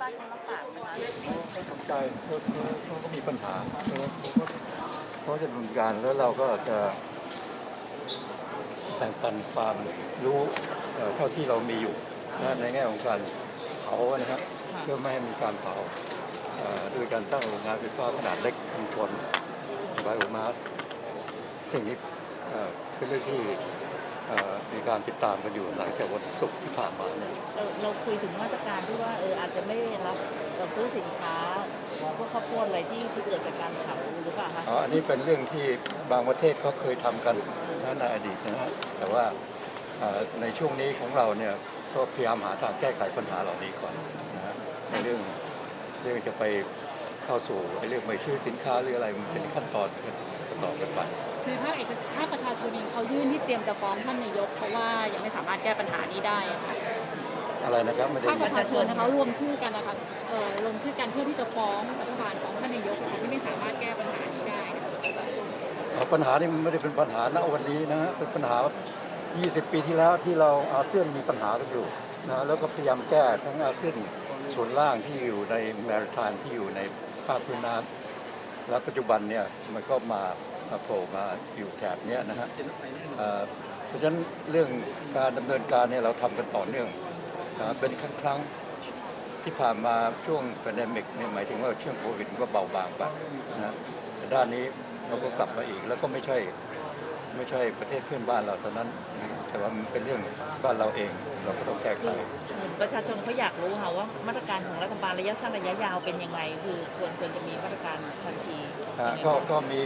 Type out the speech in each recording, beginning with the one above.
บ้านเขาลำบากไหมคะไม่สนใจเขาเขาเขาก็มีปัญหาเขาเขาเขาจะดำเนินการแล้วเราก็จะแบ่งปันความรู้เอ่อเท่าที่เรามีอยู่นะในแง่ของการเผานะครับเพื่อไม่ให้มีการเผาเอ่อโดยการตั้งโรงงานไฟฟ้าขนาดเล็กชุมชนไบโอมาสสิ่งนี้เอ่อเป็นเรื่องที่ เอ่อมีการติดตามกันอยู่หลังจากวันศุกร์ที่ผ่านมาเนี่ยเราเราคุยถึงมาตรการที่ว่าเอออาจจะไม่รับเอ่อซื้อสินค้าพวกข้าวโพดอะไรที่ที่เกิดจากการเผาหรือเปล่าคะอ๋ออันนี้เป็นเรื่องที่บางประเทศเขาเคยทำกันนะในอดีตนะฮะแต่ว่าเอ่อในช่วงนี้ของเราเนี่ยก็พยายามหาทางแก้ไขปัญหาเหล่านี้ก่อนนะฮะในเรื่องเรื่องจะไปเข้าสู่ไอ้เรื่องไปซื้อสินค้าหรืออะไรมันเป็นขั้นตอนต่อกันไป คือภาคเอกภาคประชาชนเองเขายื่นที่เตรียมจะฟ้องท่านนายก เพราะว่ายังไม่สามารถแก้ปัญหานี้ได้อะค่ะอะไรนะครับไม่ได้ภาคประชาชนนะคะรวมชื่อกันนะคะเอ่อลงชื่อกันเพื่อที่จะฟ้องรัฐบาลฟ้องท่านนายกอะค่ะที่ไม่สามารถแก้ปัญหานี้ได้นะคะเอาปัญหานี้มันไม่ได้เป็นปัญหาณวันนี้นะฮะเป็นปัญหา 20 ปีที่แล้วที่เราอาเซียนมีปัญหากันอยู่นะแล้วก็พยายามแก้ทั้งอาเซียนส่วนล่างที่อยู่ในแมริทานที่อยู่ในภาคพื้นน้ำและปัจจุบันเนี่ยมันก็มามา โผล่มาอยู่แถบเนี้ยนะฮะเอ่อเพราะฉะนั้นเรื่องการดำเนินการเนี่ยเราทำกันต่อเนื่องนะเป็นครั้งครั้งๆที่ผ่านมาช่วงแพนดมิกเนี่ยหมายถึงว่าช่วงโควิดมันก็เบาบางไปนะฮะแต่ด้านนี้เราก็กลับมาอีกแล้วก็ไม่ใช่ไม่ใช่ประเทศเพื่อนบ้านเราเท่านั้น แต่ว่ามันเป็นเรื่องบ้านเราเองเราก็ต้องแก้ไขเหมือนประชาชนเขาอยากรู้ค่ะว่ามาตรการของรัฐบาลระยะสั้นระยะยาวเป็นยังไง คือควรควรจะมีมาตรการทันที อ่ายังไงก็บ้างก็มี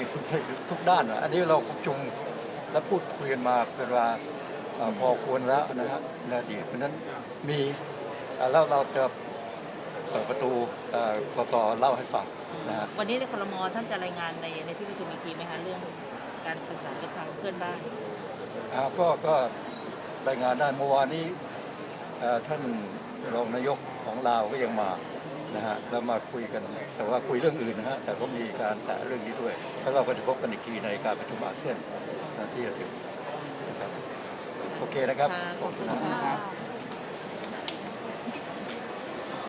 ทุกด้านอะอันนี้เราประชุมและพูดคุยกันมาเป็นว่าอ่าพอควรแล้วนะฮะในอดีตเพราะฉะนั้นมีอ่าแล้วเราจะเปิดประตูอ่ากตเล่าให้ฟังนะฮะ วันนี้ในครมท่านจะรายงานในในที่ประชุมอีกทีไหมคะเรื่องการประสานกับทางเพื่อนบ้าน อ่าก็ก็รายงานได้เมื่อวานนี้เอ่อท่านรองนายกของลาวก็ยังมา นะฮะแล้วมาคุยกัน แต่ว่าคุยเรื่องอื่นนะฮะแต่ก็มีการแตะเรื่องนี้ด้วยแล้วเราก็จะพบกันอีกทีในการประชุมอาเซียนที่จะถึงนะครับโอเคนะครับขอบคุณครับ